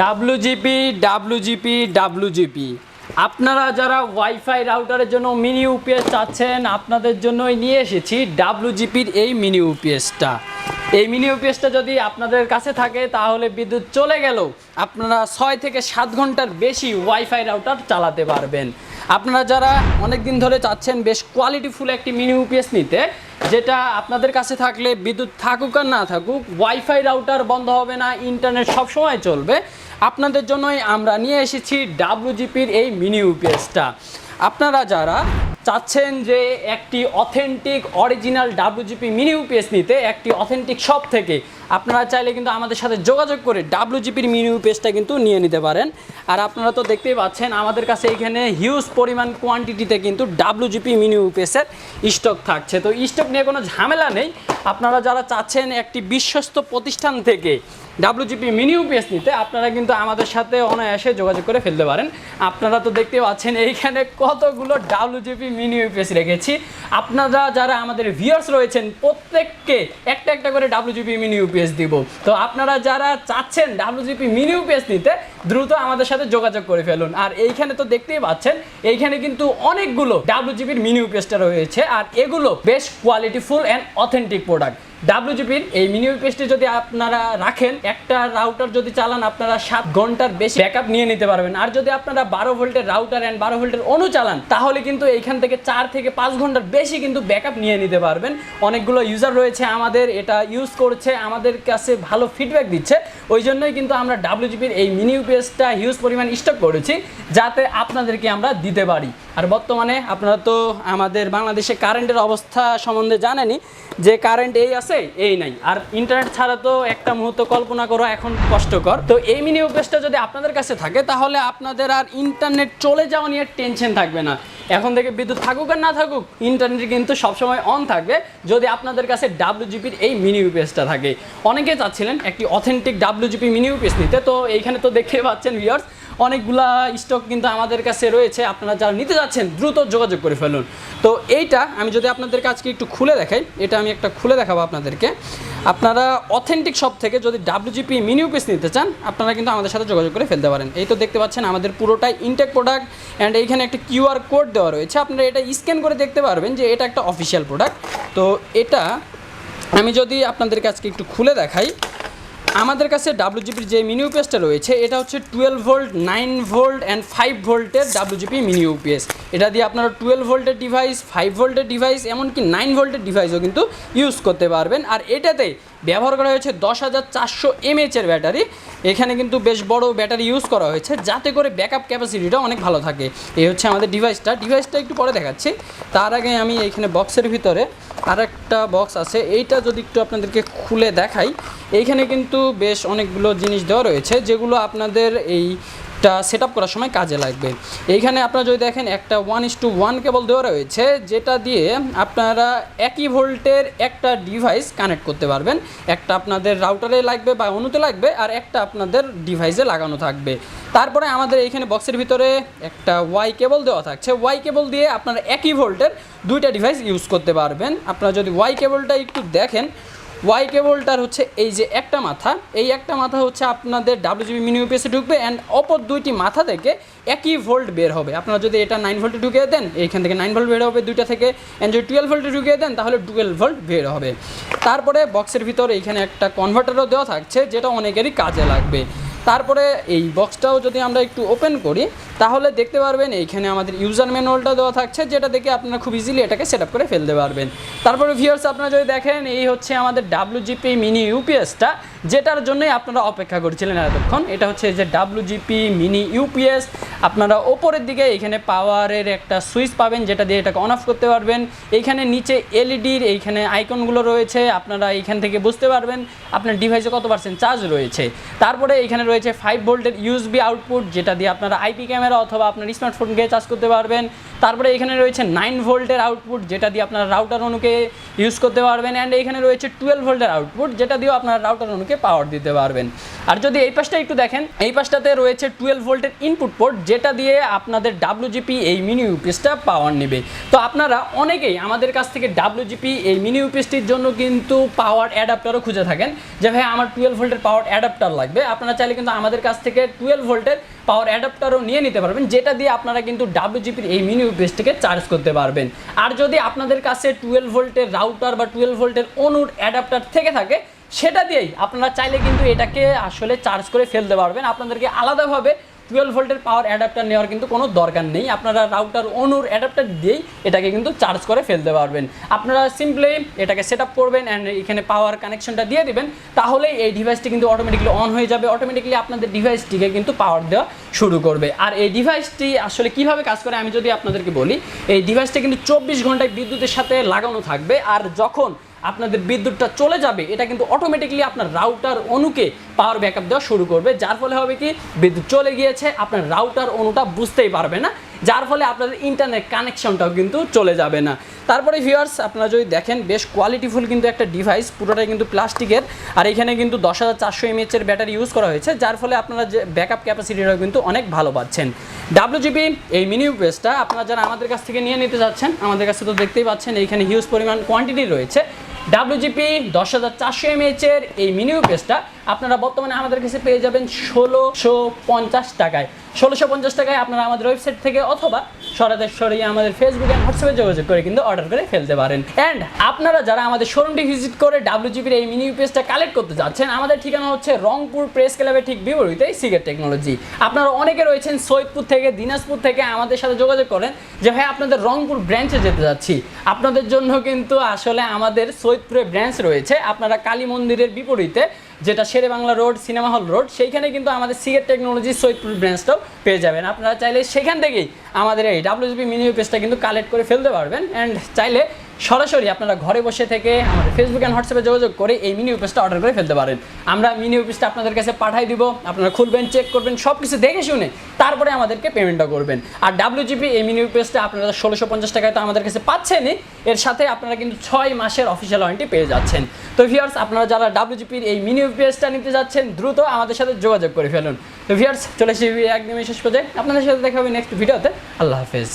WGP WGP WGP আপনারা যারা wifi রাউটারের জন্য মিনি ইউপিএস চাচ্ছেন, আপনাদের জন্যই নিয়ে এসেছি ডাব্লুজিপির এই মিনি ইউপিএসটা এই মিনি ইউপিএসটা যদি আপনাদের কাছে থাকে, তাহলে বিদ্যুৎ চলে গেলেও আপনারা ছয় থেকে সাত ঘণ্টার বেশি ওয়াইফাই রাউটার চালাতে পারবেন। আপনারা যারা অনেক দিন ধরে চাচ্ছেন বেশ কোয়ালিটিফুল একটি মিনি ইউপিএস নিতে যেটা আপনাদের কাছে থাকলে বিদ্যুৎ থাকুক আর না থাকুক ওয়াইফাই রাউটার বন্ধ হবে না ইন্টারনেট সবসময় চলবে। আপনাদের জন্যই আমরা নিয়ে এসেছি ডাব্লুজিপির এই মিনি ইউপিএসটা আপনারা যারা চাচ্ছেন যে একটি authentic original WGP mini UPS নিতে, একটি অথেন্টিক শপ থেকে। আপনারা চাইলে কিন্তু আমাদের সাথে যোগাযোগ করে ডাব্লুজিপির মিনি ইউপিএসটা কিন্তু নিয়ে নিতে পারেন। আর আপনারা তো দেখতেই পাচ্ছেন, আমাদের কাছে এখানে হিউজ পরিমাণ কোয়ান্টিটিতে কিন্তু ডাব্লুজিপি মিনি ইউপিএসের স্টক থাকছে। তো স্টক নিয়ে কোনো ঝামেলা নেই। আপনারা যারা চাচ্ছেন একটি বিশ্বস্ত প্রতিষ্ঠান থেকে ডাব্লুজিপি মিনি ইউপিএস নিতে, আপনারা কিন্তু আমাদের সাথে অনায়াসে যোগাযোগ করে ফেলতে পারেন। আপনারা তো দেখতে পাচ্ছেন, এইখানে কতগুলো ডাব্লুজিপি মিনি ইউপিএস রেখেছি। আপনারা যারা আমাদের ভিউয়ার্স রয়েছেন, প্রত্যেককে একটা একটা করে ডাব্লিউজিপি মিনি ইউপিএস দিব। তো আপনারা যারা চাচ্ছেন ডাব্লিউজিপি মিনি ইউপিএস নিতে, দ্রুত আমাদের সাথে যোগাযোগ করে ফেলুন। আর এইখানে তো দেখতেই পাচ্ছেন, এইখানে কিন্তু অনেকগুলো ডাব্লিউজিপির মিনি ইউপিএসটা রয়েছে। আর এগুলো বেশ কোয়ালিটিফুল অ্যান্ড অথেন্টিক প্রোডাক্ট ডাব্লুজিপির এই মিনি ইউপিএসটি যদি আপনারা রাখেন, একটা রাউটার যদি চালান, আপনারা সাত ঘণ্টার বেশি ব্যাকআপ নিয়ে নিতে পারবেন। আর যদি আপনারা বারো ভোল্টের রাউটার অ্যান্ড বারো ভোল্টের অনু চালান, তাহলে কিন্তু এইখান থেকে চার থেকে পাঁচ ঘণ্টার বেশি কিন্তু ব্যাকআপ নিয়ে নিতে পারবেন। অনেকগুলো ইউজার রয়েছে আমাদের, এটা ইউজ করছে, আমাদের কাছে ভালো ফিডব্যাক দিচ্ছে। ওই জন্যই কিন্তু আমরা ডাব্লুজিপির এই মিনি ইউপিএসটা হিউজ পরিমাণ স্টক করেছি, যাতে আপনাদেরকে আমরা দিতে পারি। আর বর্তমানে আপনারা তো আমাদের বাংলাদেশে কারেন্টের অবস্থা সম্বন্ধে জানেনই, যে কারেন্ট এই আছে এই নাই। আর ইন্টারনেট ছাড়া তো একটা মুহূর্ত কল্পনা করা এখন কষ্টকর। তো এই মিনি ইউপিএসটা যদি আপনাদের কাছে থাকে, তাহলে আপনাদের আর ইন্টারনেট চলে যাওয়া নিয়ে টেনশন থাকবে না। এখন থেকে বিদ্যুৎ থাকুক আর না থাকুক ইন্টারনেট কিন্তু সবসময় অন থাকবে। যদি আপনাদের কাছে ডাব্লুজিপির এই মিনি ইউপিএসটা থাকে। অনেকে চাচ্ছিলেন একটি অথেন্টিক ডাব্লুজিপি মিনি ইউপিএস নিতে। তো এইখানে তো দেখতে পাচ্ছেন ভিউয়ার্স অনেকগুলা স্টক কিন্তু আমাদের কাছে রয়েছে, আপনারা যারা নিতে যাচ্ছেন, দ্রুত যোগাযোগ করে ফেলুন। তো এইটা আমি যদি আপনাদেরকে আজকে একটু খুলে দেখাই, এটা আমি একটা খুলে দেখাবো আপনাদেরকে। আপনারা অথেন্টিক শপ থেকে যদি ডাব্লিউজিপি মিনিউ পিস নিতে চান, আপনারা কিন্তু আমাদের সাথে যোগাযোগ করে ফেলতে পারেন। এই তো দেখতে পাচ্ছেন, আমাদের পুরোটাই ইনটেক প্রোডাক্ট অ্যান্ড এইখানে একটা কিউআর কোড দেওয়া রয়েছে। আপনারা এটা স্ক্যান করে দেখতে পারবেন যে এটা একটা অফিসিয়াল প্রোডাক্ট তো এটা আমি যদি আপনাদেরকে আজকে একটু খুলে দেখাই আমাদের কাছে ডাব্লুজিপির যে মিনি ইউপিএসটা রয়েছে, এটা হচ্ছে twelve volt nine volt and five ভোল্টের ডাব্লুজিপি মিনি ইউপিএস এটা দিয়ে আপনারা টুয়েলভ ভোল্টের ডিভাইস ফাইভ ভোল্টের ডিভাইস এমনকি নাইন ভোল্টের ডিভাইসও কিন্তু ইউজ করতে পারবেন। আর এটাতে ব্যবহার করা হয়েছে দশ হাজার চারশো এমএচের ব্যাটারি। এখানে কিন্তু বেশ বড় ব্যাটারি ইউজ করা হয়েছে, যাতে করে ব্যাকআপ ক্যাপাসিটিটা অনেক ভালো থাকে। এই হচ্ছে আমাদের ডিভাইসটা ডিভাইসটা একটু পরে দেখাচ্ছি। তার আগে আমি এখানে বক্সের ভিতরে আর একটা বক্স আছে। এইটা যদি একটু আপনাদেরকে খুলে দেখাই, এইখানে কিন্তু বেশ অনেকগুলো জিনিস দেওয়া রয়েছে, যেগুলো আপনাদের এই টা সেট করার সময় কাজে লাগবে। এইখানে আপনারা যদি দেখেন একটা one is to one cable দেওয়া রয়েছে, যেটা দিয়ে আপনারা একই ভোল্টের একটা ডিভাইস কানেক্ট করতে পারবেন। একটা আপনাদের রাউটারে লাগবে বা অনুতে লাগবে, আর একটা আপনাদের ডিভাইসে লাগানো থাকবে। তারপরে আমাদের এইখানে বক্সের ভিতরে একটা ওয়াই কেবল দেওয়া থাকছে। ওয়াই কেবল দিয়ে আপনারা একই ভোল্টের দুইটা ডিভাইস ইউজ করতে পারবেন। আপনারা যদি ওয়াই কেবলটা একটু দেখেন ওয়াই কেবলটার হচ্ছে এই যে একটা মাথা, এই একটা মাথা হচ্ছে আপনাদের ডাব্লিউজিবি মিনি ইউপিএসে ঢুকবে অ্যান্ড অপর দুইটি মাথা থেকে একই ভোল্ট বের হবে। আপনারা যদি এটা নাইন ভোল্টে ঢুকিয়ে দেন, এইখান থেকে নাইন ভোল্ট বের হবে, দুইটা থেকে অ্যান্ড যদি টুয়েলভ ভোল্টে ঢুকিয়ে দেন, তাহলে টুয়েলভ ভোল্ট বের হবে। তারপরে বক্সের ভিতর এইখানে একটা কনভার্টারও দেওয়া থাকছে, যেটা অনেকেরই কাজে লাগবে। তারপরে এই বক্সটাও যদি আমরা একটু ওপেন করি তাহলে দেখতে পারবেন, এইখানে আমাদের ইউজার ম্যানুয়ালটা দেওয়া থাকছে, যেটা দেখে আপনারা খুব ইজিলি এটাকে সেট করে ফেলতে পারবেন। তারপরে ভিউয়ার্স আপনারা যদি দেখেন, এই হচ্ছে আমাদের ডাব্লুজিপি মিনি ইউপিএসটা যেটার জন্যই আপনারা অপেক্ষা করছিলেন এতক্ষণ। এটা হচ্ছে যে ডাব্লুজিপি মিনি ইউপিএস আপনারা ওপরের দিকে এখানে পাওয়ারের একটা সুইচ পাবেন, যেটা দিয়ে এটাকে অন অফ করতে পারবেন। এইখানে নিচে এলইডির এইখানে আইকনগুলো রয়েছে, আপনারা এইখান থেকে বুঝতে পারবেন, আপনার ডিভাইসে কত পার্সেন্ট চার্জ রয়েছে। তারপরে এইখানে রয়েছে ফাইভ ভোল্টের ইউএসবি আউটপুট যেটা দিয়ে আপনারা আইপি ক্যামেরা অথবা আপনার স্মার্টফোনকে চার্জ করতে পারবেন। তারপরে এখানে রয়েছে নাইন ভোল্টের আউটপুট যেটা দিয়ে আপনারা রাউটার অনুকে ইউজ করতে পারবেন। অ্যান্ড এখানে রয়েছে টুয়েলভ ভোল্টের আউটপুট যেটা দিয়েও আপনারা রাউটার অনুকে পাওয়ার দিতে পারবেন। আর যদি এই পাশটা একটু দেখেন, এই পাশটাতে রয়েছে টুয়েলভ ভোল্টের ইনপুট পোর্ট যেটা দিয়ে আপনাদের ডাব্লিউজিপি এই মিনি ইউপিএসটা পাওয়ার নেবে। তো আপনারা অনেকেই আমাদের কাছ থেকে ডাব্লিউজিপি এই মিনি ইউপিএসটির জন্য কিন্তু পাওয়ার অ্যাডাপ্টারও খুঁজে থাকেন। যে ভাই আমার টুয়েলভ ভোল্টের পাওয়ার অ্যাডাপ্টার লাগবে। আপনারা চাইলে কিন্তু আমাদের কাছ থেকে টুয়েলভ ভোল্টের পাওয়ার অ্যাডাপ্টারও নিয়ে নিতে পারবেন, যেটা দিয়ে আপনারা কিন্তু ডাব্লিউজিপির এই মিনি ইউপিএসটিকে চার্জ করতে পারবেন। আর যদি আপনাদের কাছে টুয়েলভ ভোল্টের রাউটার বা টুয়েলভ ভোল্টের অনুর অ্যাডাপ্টার থেকে থাকে, সেটা দিয়েই আপনারা চাইলে কিন্তু এটাকে আসলে চার্জ করে ফেলতে পারবেন। আপনাদেরকে আলাদাভাবে টুয়েলভ ভোল্টের পাওয়ার অ্যাডাপ্টার নেওয়ার কিন্তু কোনো দরকার নেই। আপনারা রাউটার অনুর অ্যাডাপ্টার দিয়েই এটাকে কিন্তু চার্জ করে ফেলতে পারবেন। আপনারা সিম্পলি এটাকে সেট আপ করবেন অ্যান্ড এখানে পাওয়ার কানেকশনটা দিয়ে দিবেন তাহলেই এই ডিভাইসটি কিন্তু অটোমেটিকলি অন হয়ে যাবে। অটোমেটিকলি আপনাদের ডিভাইসটিকে কিন্তু পাওয়ার দেওয়া শুরু করবে। আর এই ডিভাইসটি আসলে কীভাবে কাজ করে, আমি যদি আপনাদেরকে বলি, এই ডিভাইসটা কিন্তু চব্বিশ ঘন্টায় বিদ্যুতের সাথে লাগানো থাকবে। আর যখন আপনাদের বিদ্যুৎটা চলে যাবে, এটা কিন্তু অটোমেটিকলি আপনার রাউটার অনুকে পাওয়ার ব্যাকআপ দেওয়া শুরু করবে। যার ফলে হবে কি, বিদ্যুৎ চলে গিয়েছে, আপনার রাউটার অনুটা বুঝতেই পারবে না। যার ফলে আপনাদের ইন্টারনেট কানেকশনটাও কিন্তু চলে যাবে না। তারপরে ভিউয়ার্স আপনারা যদি দেখেন, বেশ কোয়ালিটিফুল কিন্তু একটা ডিভাইস পুরোটাই কিন্তু প্লাস্টিকের। আর এখানে কিন্তু দশ হাজার চারশো এমএচের ব্যাটারি ইউজ করা হয়েছে, যার ফলে আপনারা যে ব্যাকআপ ক্যাপাসিটিটাও কিন্তু অনেক ভালো পাচ্ছেন। ডাব্লিউজিপি এই মিনি ইউপিএসটা আপনারা যারা আমাদের কাছ থেকে নিয়ে নিতে যাচ্ছেন, আমাদের কাছে তো দেখতেই পাচ্ছেন, এইখানে হিউজ পরিমাণ কোয়ান্টিটি রয়েছে। ডাব্লিউজিপি দশ হাজার চারশো এমএচের এই মিনি পেজটা আপনারা বর্তমানে আমাদের কাছে পেয়ে যাবেন ষোলোশো পঞ্চাশ টাকায়। ষোলোশো পঞ্চাশ টাকায় আপনারা আমাদের ওয়েবসাইট থেকে অথবা সরাসরি আমাদের ফেসবুক অ্যান্ড হোয়াটসঅ্যাপে যোগাযোগ করে কিন্তু অর্ডার করে ফেলতে পারেন। অ্যান্ড আপনারা যারা আমাদের শোরুমটি ভিজিট করে ডাব্লিউজিপির এই মিনি ইউপিএসটা কালেক্ট করতে যাচ্ছেন, আমাদের ঠিকানা হচ্ছে রংপুর প্রেস ক্লাবের ঠিক বিপরীতে সিগারেট টেকনোলজি আপনারা অনেকে রয়েছেন সৈয়দপুর থেকে, দিনাজপুর থেকে আমাদের সাথে যোগাযোগ করেন যে, ভাই, আপনাদের রংপুর ব্রাঞ্চে যেতে যাচ্ছি। আপনাদের জন্য কিন্তু আসলে আমাদের সৈয়দপুরে ব্রাঞ্চ রয়েছে। আপনারা কালী মন্দিরের বিপরীতে যেটা Shere Bangla road, cinema hall road, সেইখানে কিন্তু আমাদের সিগার টেকনোলজি সৈয়দপুর ব্রাঞ্চটাও পেয়ে যাবেন। আপনারা চাইলে সেখান থেকেই আমাদের এই ডাব্লিউজিপি মিনিউ পেজটা কিন্তু কালেক্ট করে ফেলতে পারবেন। অ্যান্ড চাইলে সরাসরি আপনারা ঘরে বসে থেকে আমাদের ফেসবুক অ্যান্ড হোয়াটসঅ্যাপে যোগাযোগ করে এই মিনি পেজটা অর্ডার করে ফেলতে পারেন। আমরা মিনি পেজটা আপনাদের কাছে পাঠাই দিব, আপনারা খুলবেন চেক করবেন সব কিছু দেখে শুনে তারপরে আমাদেরকে পেমেন্টটা করবেন। আর ডাব্লিউজিপি এই মিনি পেজটা আপনারা ষোলোশো পঞ্চাশ টাকায় তো আমাদের কাছে পাচ্ছেনই, এর সাথে আপনারা কিন্তু ছয় মাসের অফিসিয়াল ওয়ারেন্টি পেয়ে যাচ্ছেন। তো ভিউয়ার্স আপনারা যারা ডাব্লিউ ডাব্লিউজিপির এই মিনি পেজটা নিতে যাচ্ছেন, দ্রুত আমাদের সাথে যোগাযোগ করে ফেলুন। তো ভিউয়ার্স চলে এসে একদমই শেষ পর্যায়ে আপনাদের সাথে দেখা হবে নেক্সট ভিডিওতে আল্লাহ হাফেজ।